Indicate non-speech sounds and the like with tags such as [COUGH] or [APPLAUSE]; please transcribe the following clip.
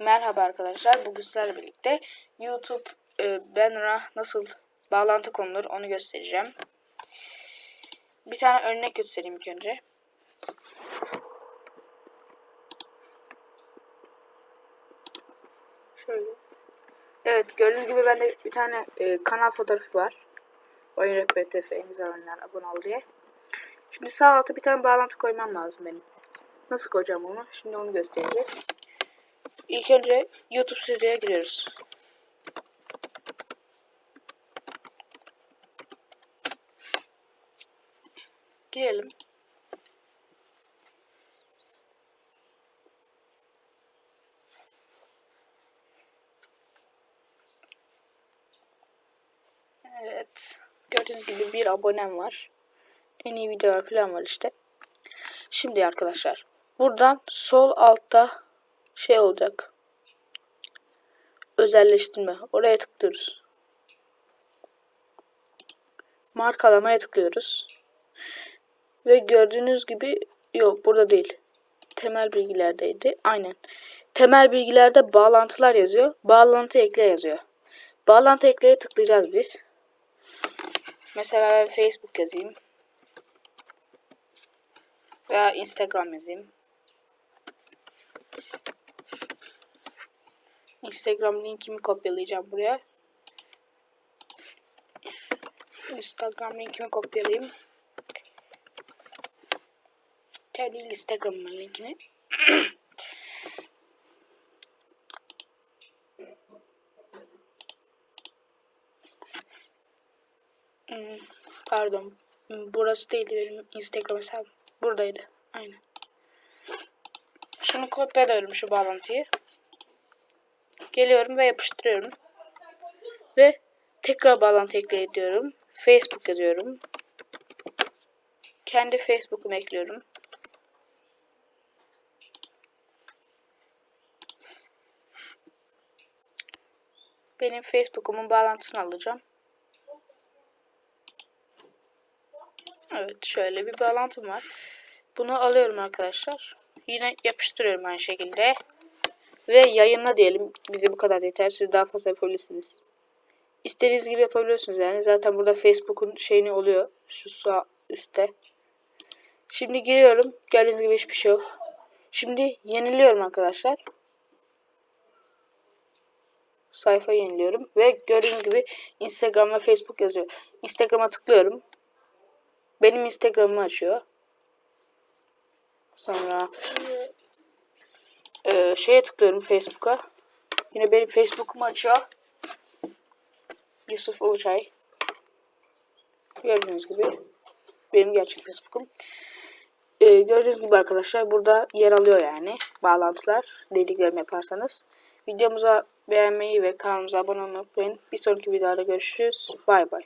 Merhaba arkadaşlar. Bugün sizlerle birlikte YouTube e, banner'a nasıl bağlantı konulur onu göstereceğim. Bir tane örnek göstereyim ilk önce. Şöyle. Evet gördüğünüz gibi bende bir tane e, kanal fotoğrafı var. Oyun Rehberi en güzel oyunlar abone ol diye. Şimdi sağ alta bir tane bağlantı koymam lazım benim. Nasıl koyacağım onu? Şimdi onu göstereceğiz. İlk önce YouTube siteye giriyoruz. Girelim. Evet. Gördüğünüz gibi bir abonem var. En iyi videolar falan var işte. Şimdi arkadaşlar. Buradan sol altta şey olacak. Özelleştirme. Oraya tıklıyoruz. Markalamaya tıklıyoruz. Ve gördüğünüz gibi yok burada değil. Temel bilgilerdeydi. Aynen. Temel bilgilerde bağlantılar yazıyor. Bağlantı ekle yazıyor. Bağlantı ekleye tıklayacağız biz. Mesela ben Facebook yazayım. Veya Instagram yazayım. Instagram linkimi kopyalayacağım buraya. Instagram linkimi kopyalayayım. Kendi Instagram linkini. [CLEARS THROAT] Hmm, Pardon. Hmm, Burası değil benim Instagram hesabım. Buradaydı. Aynen. Şunu kopyalıyorum şu bağlantıyı. Geliyorum ve yapıştırıyorum. Ve tekrar bağlantı ekle diyorum. Facebook yazıyorum. Kendi Facebook'umu ekliyorum. Benim Facebook'umun bağlantısını alacağım. Evet şöyle bir bağlantım var. Bunu alıyorum arkadaşlar. Yine yapıştırıyorum aynı şekilde. Ve yayınla diyelim. Bize bu kadar yeter. Siz daha fazla yapabilirsiniz. İstediğiniz gibi yapabiliyorsunuz yani. Zaten burada Facebook'un şeyini oluyor. Şu sağ üstte. Şimdi giriyorum. Gördüğünüz gibi hiçbir şey yok. Şimdi yeniliyorum arkadaşlar. Sayfa yeniliyorum. Ve gördüğünüz gibi Instagram ve Facebook yazıyor. Instagram'a tıklıyorum. Benim Instagram'ımı açıyor. Sonra şeye tıklıyorum Facebook'a. Yine benim Facebook'umu açıyor. Yusuf Uluçay. Gördüğünüz gibi benim gerçek Facebook'um. E, gördüğünüz gibi arkadaşlar burada yer alıyor yani bağlantılar dediklerimi yaparsanız. Videomuza beğenmeyi ve kanalımıza abone olmayı unutmayın. Bir sonraki videoda görüşürüz. Bay bay.